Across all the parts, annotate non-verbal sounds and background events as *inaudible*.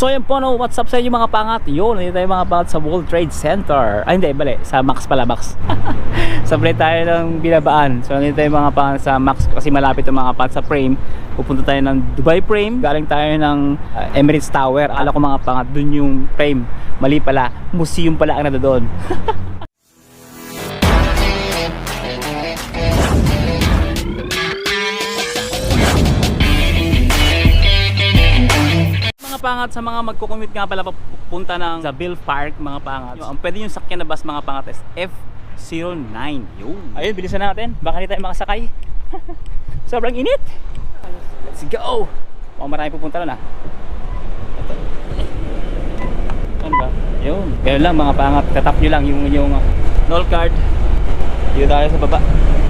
So yun po no, what's up sa inyo mga pangat? Yun, nandito tayo mga pangat sa World Trade Center. Ay hindi, bali, sa Max pala, Max. *laughs* Sablay tayo ng binabaan. So nandito tayo mga pangat sa Max kasi malapit yung mga pangat sa frame. Pupunta tayo ng Dubai frame. Galing tayo ng uh, Emirates Tower. Akala ko mga pangat, dun yung frame. Mali pala, museum pala ang nado doon. *laughs* mga pangat sa mga magko-commute nga pala papunta ng Zabil Park mga pangat. Yung, ang pwede yung sakyan na bus mga pangat is F09. Yun. Ayun, bilisan natin. Baka hindi tayo makasakay. *laughs* Sobrang init. Let's go. Mukhang marami pupunta ron ah. Ito. Ano ba? Yun. Ganun lang mga pangat. Tatap nyo lang yung, yung uh, null card. Dito tayo sa baba.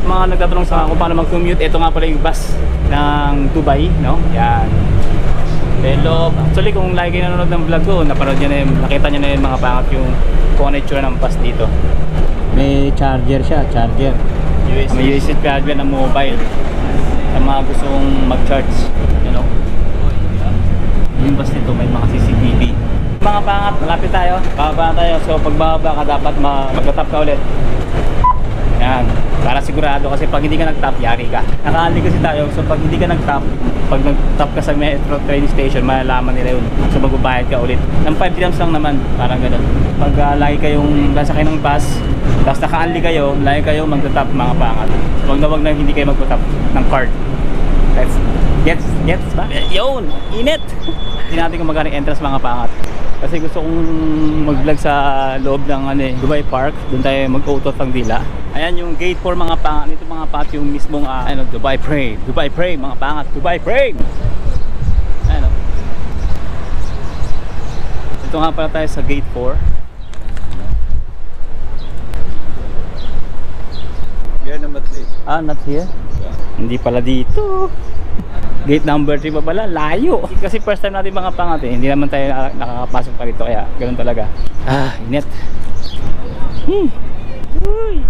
Mga nagtatanong sa kung paano mag-commute, ito nga pala yung bus ng Dubai, no? Yan. Pero actually kung lagi nanonood ng vlog ko, napanood niyo na yung, nakita niyo na yung mga pangat yung kung ano ng bus dito. May charger siya, charger. USB. May USB charger ng mobile. Sa mga gustong mag-charge, you know. Yung bus nito may mga CCTV. Mga pangat, malapit tayo. Bababa tayo. So pagbababa ka dapat ma- mag-tap ka ulit. Yan. Para sigurado kasi pag hindi ka nag-tap, yari ka. Nakaali kasi tayo. So pag hindi ka nag-tap, pag nag-tap ka sa metro train station, malalaman nila yun. So magbabayad ka ulit. Ng 5 dirhams lang naman. Parang ganun. Pag uh, lagi kayong nasa kayo ng bus, tapos naka-unli kayo, lagi kayo mag-tap mga pangat. Wag na wag na hindi kayo mag-tap ng card. Let's gets gets ba? Yun! Init! *laughs* Hindi natin kung magkano entrance mga pangat. Kasi gusto kong mag-vlog sa loob ng ano eh, Dubai Park. Doon tayo mag-auto ng dila. Ayan yung gate 4 mga pangat. Ito mga pangat yung mismong ah, ano, Dubai Frame. Dubai Frame mga pangat. Dubai Frame! Ayan o. Ito nga pala tayo sa gate 4. Here number three. Ah, not here? Hindi pala dito. Gate number 3 pa pala, layo. Kasi first time natin mga pangat eh. Hindi naman tayo na- nakakapasok pa rito kaya ganun talaga. Ah, init. Hmm. Uy.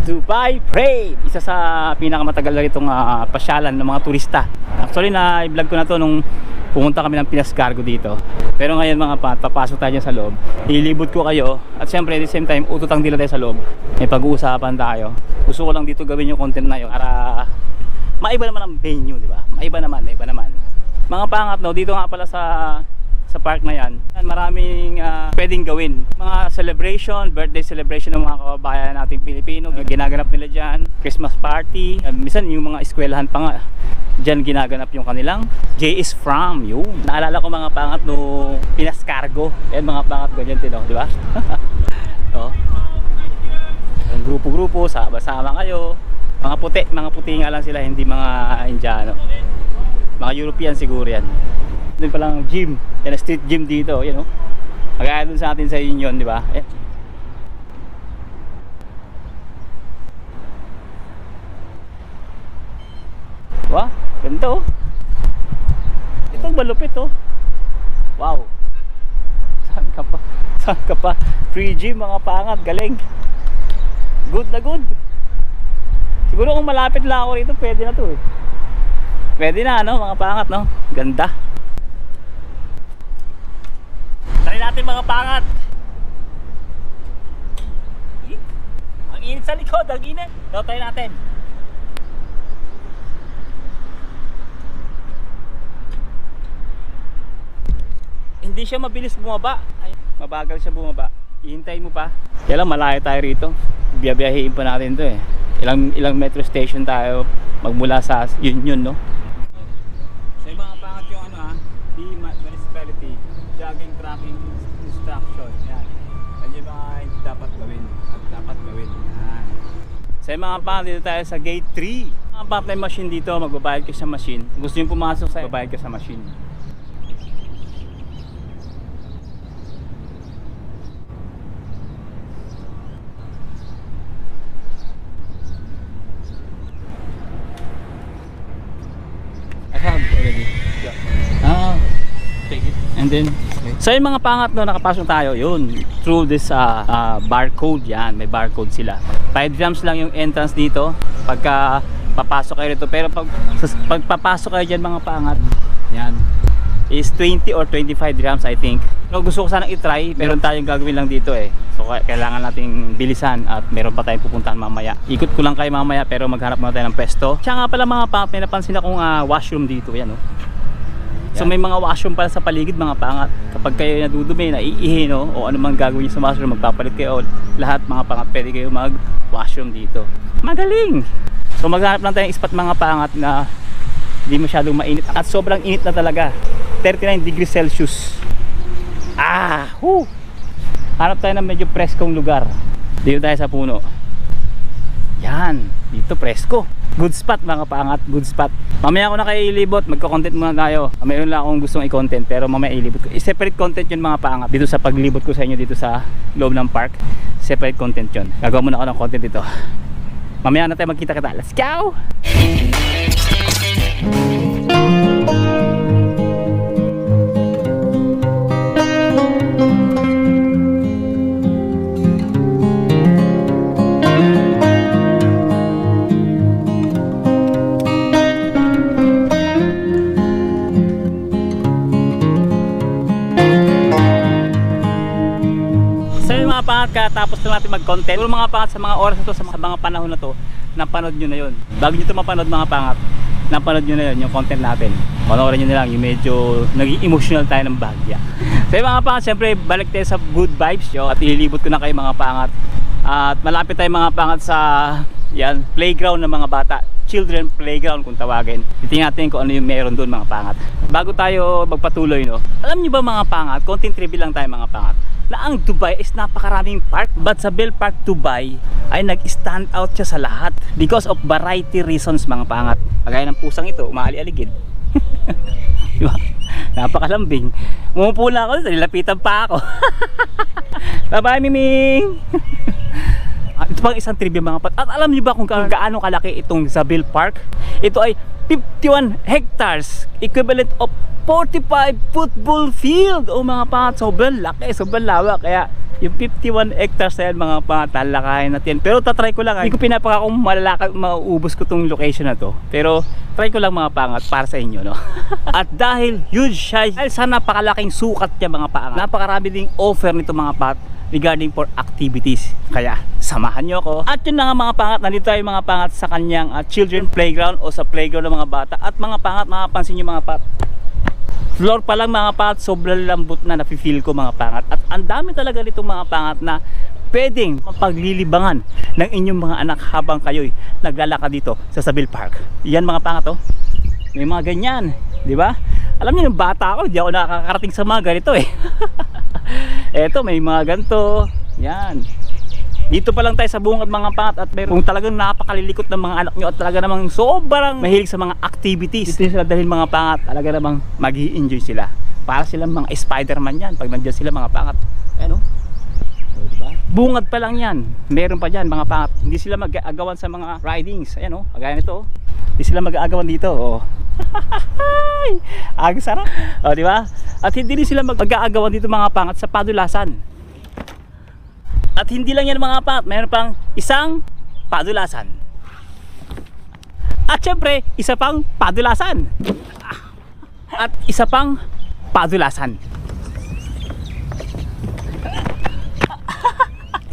Dubai Parade! Isa sa pinakamatagal na itong ah, pasyalan ng mga turista. Actually, na-vlog ko na to nung pumunta kami ng Pinas Cargo dito. Pero ngayon mga pat, papasok tayo sa loob. Ilibot ko kayo. At syempre, at the same time, ututang dila tayo sa loob. May pag-uusapan tayo. Gusto ko lang dito gawin yung content na yun para maiba naman ang venue, di ba? Maiba naman, maiba naman. Mga pangat, no, dito nga pala sa sa park na yan, maraming ah, pwedeng gawin. Mga celebration, birthday celebration ng mga kababayan nating Pilipino, ginaganap nila dyan, Christmas party, uh, minsan yung mga eskwelahan pa nga, dyan ginaganap yung kanilang JS From, yun. Naalala ko mga pangat no Pinas Cargo, yan mga pangat ganyan din, di ba? *laughs* oh. Grupo-grupo, sama-sama kayo. Mga puti, mga puti nga lang sila, hindi mga Indiano. Mga European siguro yan. Doon pa lang gym. Yan street gym dito, you know. Kagaya doon sa atin sa Union, di ba? Eh. Wah, ganda oh. Itong malupit oh. Wow. Saan ka pa? *laughs* Saan ka pa? 3G mga pangat, galing. Good na good. Siguro kung malapit lang ako rito, pwede na to eh. Pwede na ano, mga pangat no? Ganda. Try natin mga pangat. Ang init sa likod, ang init. So, try natin. Hindi siya mabilis bumaba. Ay, mabagal siya bumaba. Ihintayin mo pa. Kaya lang malayo tayo rito. Biyabiyahin pa natin to eh. Ilang ilang metro station tayo magmula sa Union, no? So, mga pangat yung ano ah, the municipality jogging tracking instruction. Yan. Yan yung mga dapat gawin at dapat gawin. Yan. Sa mga pangat dito tayo sa gate 3. Mga may machine dito, magbabayad ka sa machine. Gusto yung pumasok sa magbabayad ka sa machine. I already. Ah. Take it. And then, so yung mga pangat no, nakapasok tayo, yun, through this uh, uh, barcode, yan, may barcode sila. 5 grams lang yung entrance dito, pagka papasok kayo rito. Pero pag, pag papasok kayo dyan mga pangat, yan, is 20 or 25 grams I think. No, gusto ko sanang i-try, meron tayong gagawin lang dito eh. So kailangan nating bilisan at meron pa tayong pupuntahan mamaya. Ikot ko lang kayo mamaya pero maghanap muna tayo ng pwesto. Siya nga pala mga pangat, may napansin akong ah, washroom dito. Yan oh. So may mga washroom pala sa paligid mga pangat. Kapag kayo nadudumi, naiihi no, o ano mang gagawin nyo sa washroom, magpapalit kayo. Lahat mga pangat, pwede kayo mag washroom dito. Magaling! So maghanap lang tayo ng spot mga pangat na hindi masyadong mainit at sobrang init na talaga. 39 degrees Celsius. Ah! Whoo! Hanap tayo ng medyo preskong lugar. Dito tayo sa puno. Yan, dito presko. Good spot mga paangat, good spot. Mamaya ako na kayo ilibot, magko-content muna tayo. Mayroon lang akong gustong i-content pero mamaya ilibot ko. I-separate content yun mga paangat. Dito sa paglibot ko sa inyo dito sa loob ng park. Separate content yun. Gagawa muna ako ng content dito. Mamaya na tayo magkita-kita. Let's go! Lang natin mag-content. Siguro mga pangat sa mga oras na to, sa mga, panahon na to, napanood nyo na yun. Bago nyo ito mapanood mga pangat, napanood nyo na yun, yung content natin. Panoorin nyo na lang, yung medyo naging emotional tayo ng bagya. *laughs* So yun mga pangat, syempre balik tayo sa good vibes yo, at ililibot ko na kayo mga pangat. At malapit tayo mga pangat sa yan, playground ng mga bata children playground kung tawagin. Titingnan natin kung ano yung meron doon mga pangat. Bago tayo magpatuloy no. Alam niyo ba mga pangat, konting trivia lang tayo mga pangat na ang Dubai is napakaraming park. But sa Bell Park Dubai ay nag-stand out siya sa lahat because of variety reasons mga pangat. Kagaya ng pusang ito umaali-aligid. *laughs* Diba? napakalambing. Umupo na ako nilapitan pa ako. *laughs* Bye bye Miming *laughs* Ah, ito pang isang trivia mga pat. At alam niyo ba kung gaano kalaki itong Zabil Park? Ito ay 51 hectares, equivalent of 45 football field. O mga pat, sobrang laki, sobrang lawak. Kaya yung 51 hectares na yan mga pat, talakayin natin. Pero tatry ko lang, ah. hindi ko pinapaka kung malalakad, mauubos ko tong location na to. Pero try ko lang mga pangat para sa inyo, no? *laughs* At dahil huge siya, dahil sa napakalaking sukat niya mga pangat, napakarami ding offer nito mga pat regarding for activities. Kaya samahan nyo ako. At yun na nga mga pangat, nandito tayo mga pangat sa kanyang uh, children playground o sa playground ng mga bata. At mga pangat, makapansin nyo mga pat, floor pa lang mga pangat, sobrang lambot na nafe-feel ko mga pangat. At ang dami talaga nitong mga pangat na pwedeng mapaglilibangan ng inyong mga anak habang kayo'y naglalakad dito sa Sabil Park. Yan mga pangat oh. May mga ganyan, di ba? Alam niyo yung bata ako, di ako nakakarating sa mga ganito eh. *laughs* Eto, may mga ganito. Yan. Dito pa lang tayo sa bungad mga pangat at kung talagang napakalilikot ng mga anak nyo at talaga namang sobrang mahilig sa mga activities. Dito sila dahil mga pangat, talaga namang mag enjoy sila. Para silang mga Spider-Man yan pag nandiyan sila mga pangat. Ayan oh. Oh, diba? Bungad pa lang yan. Meron pa dyan mga pangat. Hindi sila mag-aagawan sa mga ridings. Ayan oh, kagaya nito oh. Hindi sila mag-aagawan dito oh. *laughs* Ang sarap. O, di ba? At hindi rin sila mag- mag-aagawan dito mga pangat sa padulasan. At hindi lang yan mga pangat, mayroon pang isang padulasan. At syempre, isa pang padulasan. *laughs* At isa pang padulasan.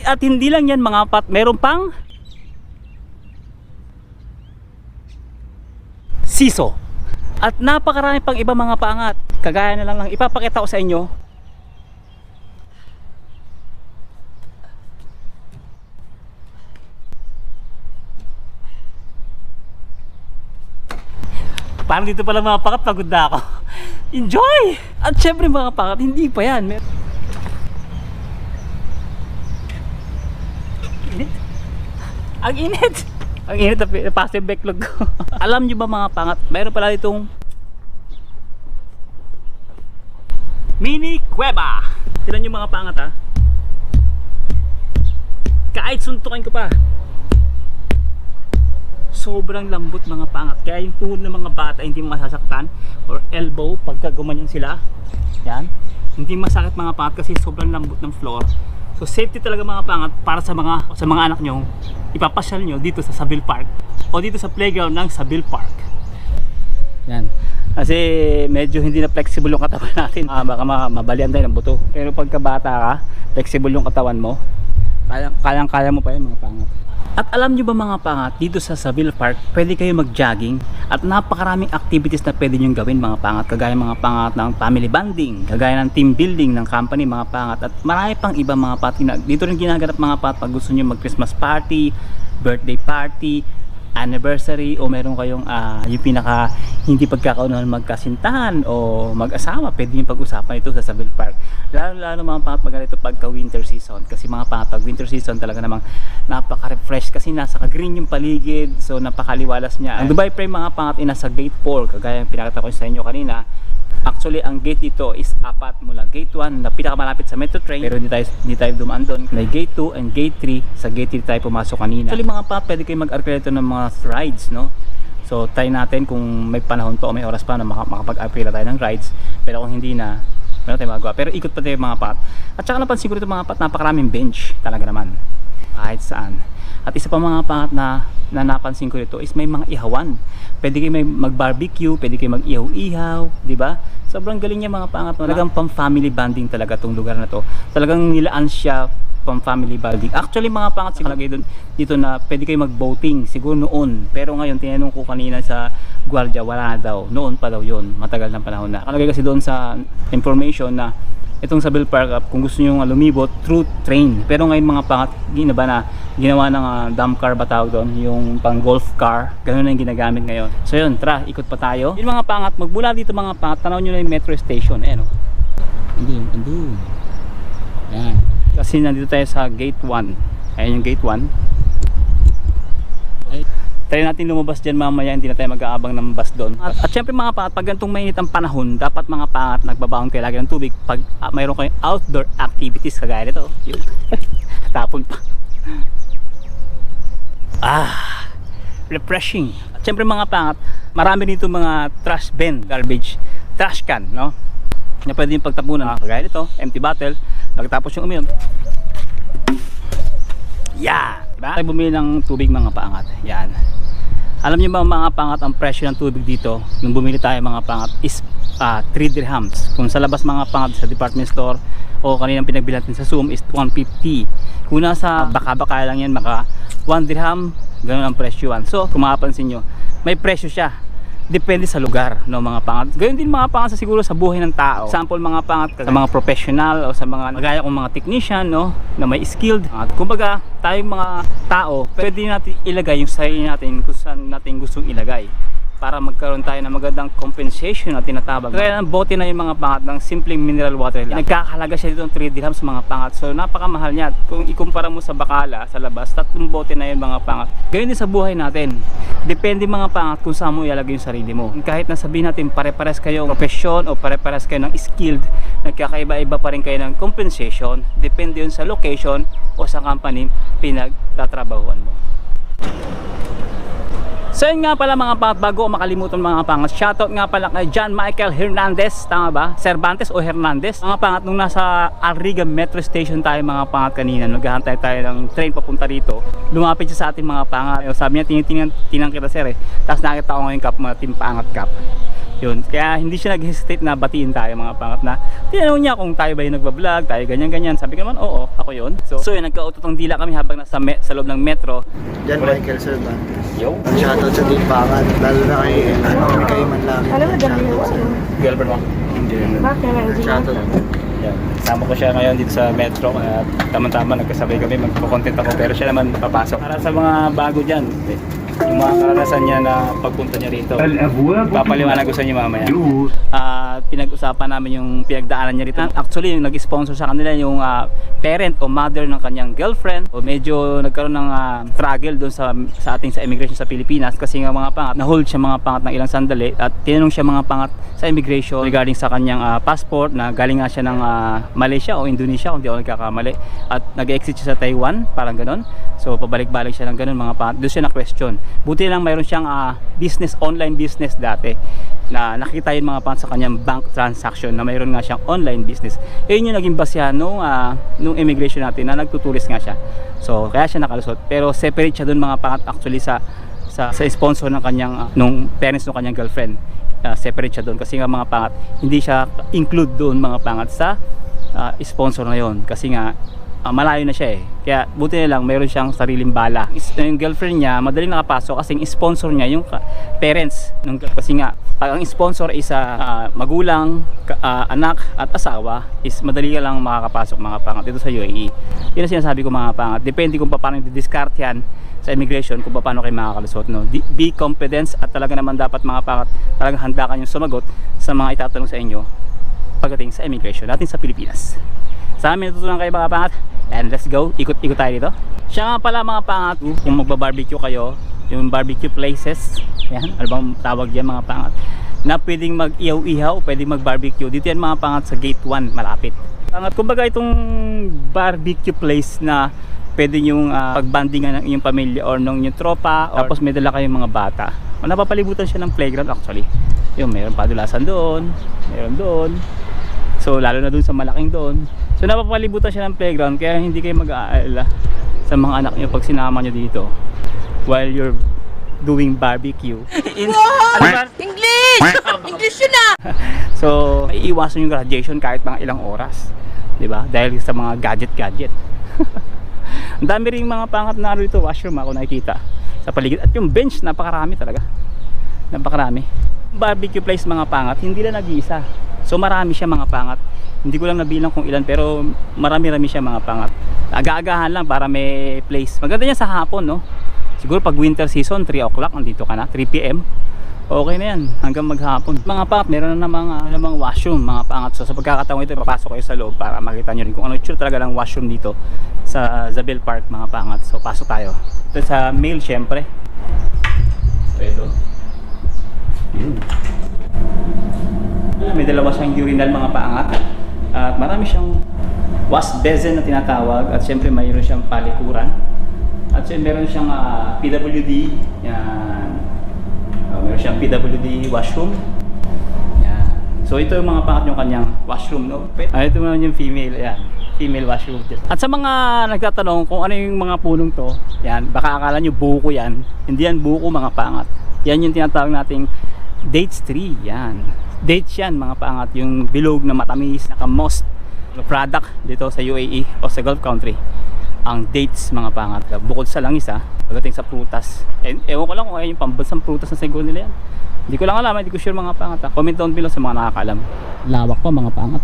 At hindi lang yan mga pat, meron pang siso. At napakarami pang iba mga paangat. Kagaya na lang lang ipapakita ko sa inyo. Parang dito pala mga pangat, pagod na ako. Enjoy! At syempre mga pangat, hindi pa yan. Mer- Ang init! *laughs* Ang init na passive backlog ko. *laughs* Alam nyo ba mga pangat, mayroon pala ditong mini kuweba. Tignan nyo mga pangat ha. Kahit suntukin ko pa. Sobrang lambot mga pangat. Kaya yung tuhod ng mga bata hindi masasaktan or elbow pagka gumanyan sila. Yan. Hindi masakit mga pangat kasi sobrang lambot ng floor. So safety talaga mga pangat para sa mga sa mga anak nyo. Ipapasyal nyo dito sa Sabil Park o dito sa playground ng Sabil Park. Yan. Kasi medyo hindi na flexible yung katawan *laughs* natin. Ah, baka ma- mabalian tayo ng buto. Pero pagka bata ka, flexible yung katawan mo. Kayang, kayang kaya mo pa yun mga pangat. At alam nyo ba mga pangat, dito sa Saville Park, pwede kayo mag-jogging at napakaraming activities na pwede nyo gawin mga pangat. Kagaya mga pangat ng family bonding, kagaya ng team building ng company mga pangat at marami pang iba mga. Gina- Dito rin ginaganap mga pangat pag gusto nyo mag-Christmas party, birthday party, anniversary o meron kayong ah, yung pinaka hindi pagkakaunahan magkasintahan o mag-asawa pwede yung pag-usapan ito sa Saville Park. Lalo lalo mga pangat pag ganito pagka winter season. Kasi mga pangat pag winter season talaga namang napaka-refresh. Kasi nasa green yung paligid so napakaliwalas niya. Ang Dubai Prime mga pangat ay nasa gate 4 kagaya yung pinakita ko sa inyo kanina Actually, ang gate dito is apat mula gate 1 na pinakamalapit sa metro train. Pero hindi tayo, hindi tayo dumaan doon. May gate 2 and gate 3. Sa gate 3 tayo pumasok kanina. Actually, mga pa, pwede kayo mag-arcade ng mga rides, no? So, try natin kung may panahon pa o may oras pa na maka- makapag-arcade tayo ng rides. Pero kung hindi na, meron tayong magawa. Pero ikot pa tayo mga pat. At saka napansin ko dito mga pat, napakaraming bench talaga naman. Kahit saan. At isa pa mga pangat na, na napansin ko dito is may mga ihawan. Pwede kayo mag-barbecue, pwede kayo mag-ihaw-ihaw, di ba? Sobrang galing niya mga pangat. Talagang pang family bonding talaga tong lugar na to. Talagang nilaan siya pang family bonding. Actually mga pangat siguro lagay doon dito na pwede kayo mag-boating siguro noon. Pero ngayon tinanong ko kanina sa gwardiya wala na daw. Noon pa daw 'yon. Matagal ng panahon na. Nakalagay kasi doon sa information na itong sa Bill Park Up, kung gusto nyo lumibot through train. Pero ngayon mga pangat ginaba na ginawa ng uh, dump car ba tawag doon? Yung pang golf car. Ganun na yung ginagamit ngayon. So yun tara ikot pa tayo. Yung mga pangat magmula dito mga pangat tanaw nyo na yung metro station. Ayan o andun andun yan kasi nandito tayo sa gate 1 ayan yung gate 1 try natin lumabas dyan mamaya hindi na tayo mag-aabang ng bus doon. At, at syempre mga pangat pag ganitong mainit ang panahon dapat mga pangat nagbabaon kayo lagi ng tubig pag uh, mayroon kayong outdoor activities kagaya nito. Yun. *laughs* Tapon pa. Ah refreshing. At syempre mga pangat marami dito mga trash bin garbage trash can no? Na pwede yung pagtapunan. Kagaya nito empty bottle. Pagkatapos yung uminom yan diba? bumili ng tubig mga paangat yan. Alam niyo ba mga pangat ang presyo ng tubig dito nung bumili tayo mga pangat is ah, 3 dirhams. Kung sa labas mga pangat sa department store o kaninang pinagbilan natin sa Zoom is 150 kung nasa baka-baka lang yan maka 1 dirham ganun ang presyoan so kung makapansin nyo may presyo siya depende sa lugar no mga pangat. Gayon din mga pangat sa siguro sa buhay ng tao. Sample mga pangat sa mga professional o sa mga magaya kong mga technician no na may skilled. At kumbaga tayong mga tao pwede natin ilagay yung sarili natin kung saan natin gustong ilagay para magkaroon tayo ng magandang compensation na tinatawag. Kaya ng bote na yung mga pangat ng simpleng mineral water lang. Nagkakahalaga siya dito ng 3 dirhams mga pangat. So napakamahal niya. Kung ikumpara mo sa bakala, sa labas, tatlong bote na yung mga pangat. Gayun din sa buhay natin. Depende mga pangat kung saan mo ilalagay yung sarili mo. Kahit na sabihin natin pare-pares kayo ng profesyon o pare-pares kayo ng skilled, nagkakaiba-iba pa rin kayo ng compensation. Depende yun sa location o sa company pinagtatrabahuan mo. So yun nga pala mga pangat, bago makalimutan mga pangat, shoutout nga pala kay John Michael Hernandez, tama ba? Cervantes o Hernandez? Mga pangat, nung nasa Arriga Metro Station tayo mga pangat kanina, naghahantay tayo ng train papunta rito, lumapit siya sa ating mga pangat. Sabi niya, tinitingnan tinang kita sir eh. Tapos nakita ko ngayon cup, mga team pangat cup. Yun, kaya hindi siya nag-hesitate na batiin tayo mga pangat na tinanong niya kung tayo ba yung nagbablog, tayo ganyan-ganyan. Sabi ko naman, oo, ako yun. So, so yun, nagkautotong dila kami habang nasa me- sa loob ng metro. Jan Michael Cervantes. Yo, Shoutout sa Team Pangat, lalo na kay, ano, kay man lang. Alam mo, dami yung ano. girlfriend mo. Hindi. Bakit Shoutout. Yan. Kasama ko siya ngayon dito sa metro kaya tama-tama nagkasabay kami magpo-content ako pero siya naman papasok. Para sa mga bago dyan, yung mga karanasan niya na pagpunta niya rito. Papaliwanag ko sa inyo mamaya. Ah, pinag-usapan namin yung pinagdaanan niya rito. Actually, yung nag-sponsor sa kanila yung ah, parent o mother ng kanyang girlfriend. O medyo nagkaroon ng ah, struggle doon sa sa ating sa immigration sa Pilipinas kasi nga mga pangat, na-hold siya mga pangat ng ilang sandali at tinanong siya mga pangat sa immigration regarding sa kanyang ah, passport na galing nga siya ng ah, Malaysia o Indonesia kung di ako nagkakamali at nag-exit siya sa Taiwan, parang ganon. So pabalik-balik siya ng ganon mga pangat. Doon siya na-question. Buti lang mayroon siyang ah, business, online business dati na nakita yun mga pangat sa kanyang bank transaction na mayroon nga siyang online business. Yun yung naging basihan nung, ah, nung immigration natin na nagtuturis nga siya. So kaya siya nakalusot. Pero separate siya doon mga pangat actually sa sa, sa sponsor ng kanyang ah, nung parents ng kanyang girlfriend. ah, separate siya doon kasi nga mga pangat hindi siya include doon mga pangat sa ah, sponsor na yon kasi nga ah, malayo na siya eh. Kaya buti na lang meron siyang sariling bala. Is, yung girlfriend niya madaling nakapasok kasi yung sponsor niya yung parents nung, kasi nga pag ang sponsor is ah, magulang ah, anak at asawa is madali ka lang makakapasok mga pangat dito sa UAE yun ang sinasabi ko mga pangat depende kung paano i-discard yan sa immigration kung paano kayo makakalusot no? Be confidence at talaga naman dapat mga pangat talagang handa ka yung sumagot sa mga itatanong sa inyo pagdating sa immigration natin sa Pilipinas sa amin natutunan kayo mga pangat. And let's go. Ikot-ikot tayo dito. Siya nga pala mga pangat kung magba-barbecue kayo yung barbecue places. Yan ano bang tawag yan mga pangat na pwedeng mag-ihaw-ihaw pwedeng mag-barbecue. Dito yan mga pangat sa gate 1 malapit. Pangat kumbaga itong barbecue place na pwede yung uh, pagbandingan ng inyong pamilya or ng inyong tropa or tapos may dala kayong mga bata. Napapalibutan siya ng playground actually. Yung meron padulasan doon meron doon. So lalo na dun sa malaking doon. So napapalibutan siya ng playground kaya hindi kayo mag-aalala sa mga anak niyo pag sinama niyo dito while you're doing barbecue. *laughs* In, ano ba? English! *laughs* English yun ah! *laughs* So may iwasan yung graduation kahit mga ilang oras. 'Di ba? Dahil sa mga gadget-gadget. Ang dami ring mga pangat na rito washroom ako nakikita sa paligid at yung bench napakarami talaga. Napakarami. Barbecue place mga pangat, hindi lang nag-iisa. So marami siya mga pangat. Hindi ko lang nabilang kung ilan pero marami-rami siya mga pangat. Aga-agahan lang para may place. Maganda niya sa hapon, no? Siguro pag winter season, 3 o'clock, nandito ka na, 3 p.m. Okay na yan, hanggang maghapon. Mga pangat, meron na namang, namang washroom, mga pangat. So sa pagkakataon ito, papasok kayo sa loob para makita nyo rin kung ano yung tsura talaga ng washroom dito sa Zabel Park, mga pangat. So pasok tayo. Ito sa male, syempre. So ito. Yun. May dalawa siyang urinal mga paangat. At marami siyang wash basin na tinatawag. At syempre mayroon siyang palikuran. At syempre meron siyang ah, PWD. Yan. Ah, meron siyang PWD washroom. Yan. So ito yung mga pangat yung kanyang washroom. No? Ah, ito naman yung female. Yan. Female washroom. At sa mga nagtatanong kung ano yung mga punong to, yan, baka akala nyo buko yan. Hindi yan buko mga pangat. Yan yung tinatawag nating dates tree. Yan. Dates yan mga pangat. Yung bilog na matamis, naka-most product dito sa UAE o sa Gulf country. Ang dates mga pangat. Bukod sa langis ha, pagdating sa prutas. E ewan ko lang kung ayun yung pambansang prutas na siguro nila yan. Hindi ko lang alam, hindi ko sure mga pangat ha. Comment down below sa mga nakakaalam. Lawak pa mga pangat.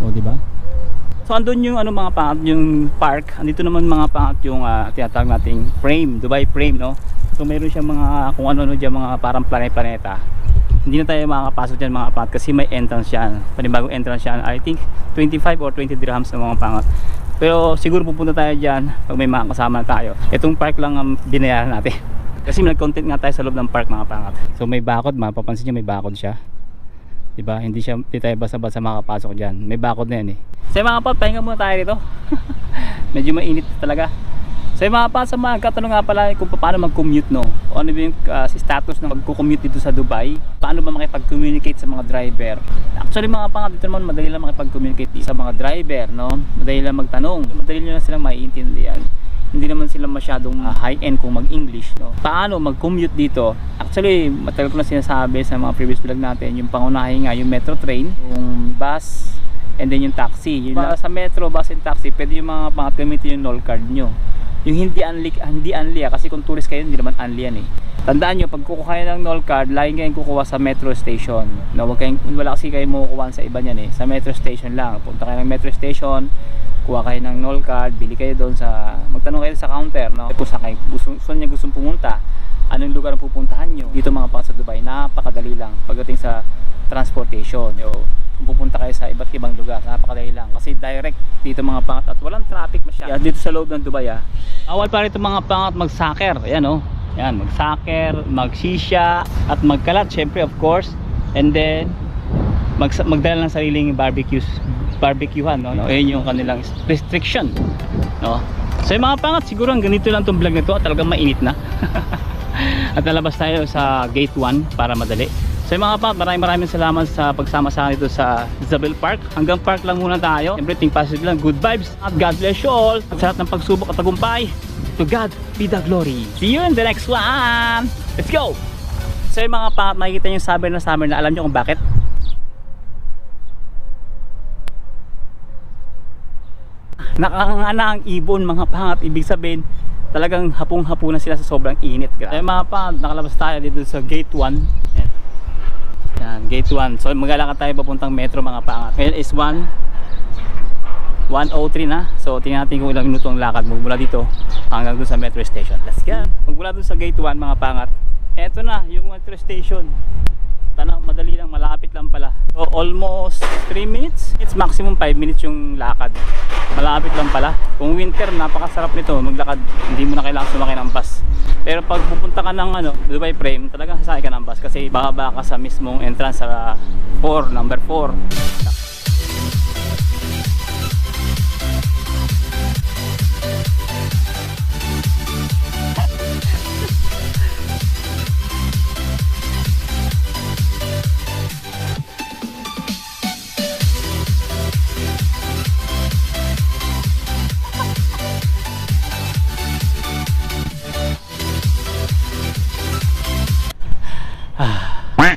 O di ba? So andun yung ano mga pangat yung park. Andito naman mga pangat yung ah, tinatawag nating frame, Dubai frame no. So mayroon siyang mga kung ano-ano diyan mga parang planeta-planeta. Hindi na tayo makakapasok diyan mga pangat kasi may entrance yan. Panibagong entrance yan. I think 25 or 20 dirhams na mga pangat. Pero siguro pupunta tayo diyan pag may mga kasama tayo. Itong park lang ang binayaran natin. *laughs* Kasi nag-content nga tayo sa loob ng park mga pangat. So may bakod, mapapansin niyo may bakod siya. Diba? Hindi siya hindi tayo basta-basta makapasok diyan. May bakod na yan eh. So mga pot, pahinga muna tayo dito. *laughs* Medyo mainit talaga. So mga pot, sa mga katanong nga pala kung paano mag-commute no. O ano yung si status ng magko-commute dito sa Dubai? Paano ba makipag-communicate sa mga driver? Actually mga pangat dito naman madali lang makipag-communicate sa mga driver no. Madali lang magtanong. Madali lang silang maiintindihan hindi naman sila masyadong ah, high-end kung mag-English. No? Paano mag-commute dito? Actually, matagal ko na sinasabi sa mga previous vlog natin, yung pangunahin nga, yung metro train, yung bus, and then yung taxi. Yung sa metro, bus, and taxi, pwede yung mga pangat gamitin yung null card nyo. Yung hindi unli, hindi unli ah, kasi kung tourist kayo, hindi naman unli yan eh. Tandaan nyo, pag kukuha kayo ng null card, laging kayong kukuha sa metro station. No, wag kayong, wala kasi kayo makukuha sa iba niyan eh. Sa metro station lang. Punta kayo ng metro station, kuha kayo ng null card, bili kayo doon sa magtanong kayo sa counter, no? Kung saan gusto, saan niya gustong pumunta, anong lugar ang pupuntahan nyo. Dito mga pa sa Dubai, napakadali lang pagdating sa transportation. Yo, kung pupunta kayo sa iba't ibang lugar, napakadali lang. Kasi direct dito mga pangat at walang traffic masyado. Dito sa loob ng Dubai ah. Awal pa rito mga pangat mag-soccer. Ayan oh. Yan, mag-soccer, mag-shisha, at magkalat syempre of course. And then mag magdala ng sariling barbecues barbecuehan no, no? Ayun yung kanilang restriction no so yung mga pangat siguro ang ganito lang tong vlog na to at talagang mainit na *laughs* at lalabas tayo sa gate 1 para madali so mga pangat maraming maraming salamat sa pagsama sa akin sa Isabel Park. Hanggang park lang muna tayo. Everything positive lang. Good vibes. At God bless you all. At sa lahat ng pagsubok at tagumpay to God be the glory. See you in the next one. Let's go! So yung mga pangat makikita nyo summer na summer na. Alam nyo kung bakit? Nakangana ang ibon mga pangat ibig sabihin talagang hapong-hapo na sila sa sobrang init grabe. Mga pangat nakalabas tayo dito sa gate 1 Yan. Yan, gate 1 so maglalakad tayo papuntang metro mga pangat ngayon is 1 103 na so tingnan natin kung ilang minuto ang lakad mula dito hanggang dun sa metro station let's go magmula dun sa gate 1 mga pangat eto na yung metro station Tanaw, madali lang, malapit lang pala. So, almost 3 minutes. It's maximum 5 minutes yung lakad. Malapit lang pala. Kung winter, napakasarap nito maglakad. Hindi mo na kailangan sumakay ng bus. Pero pag pupunta ka ng ano, Dubai Frame, talagang sasakay ka ng bus kasi bababa ka sa mismong entrance sa 4, number 4.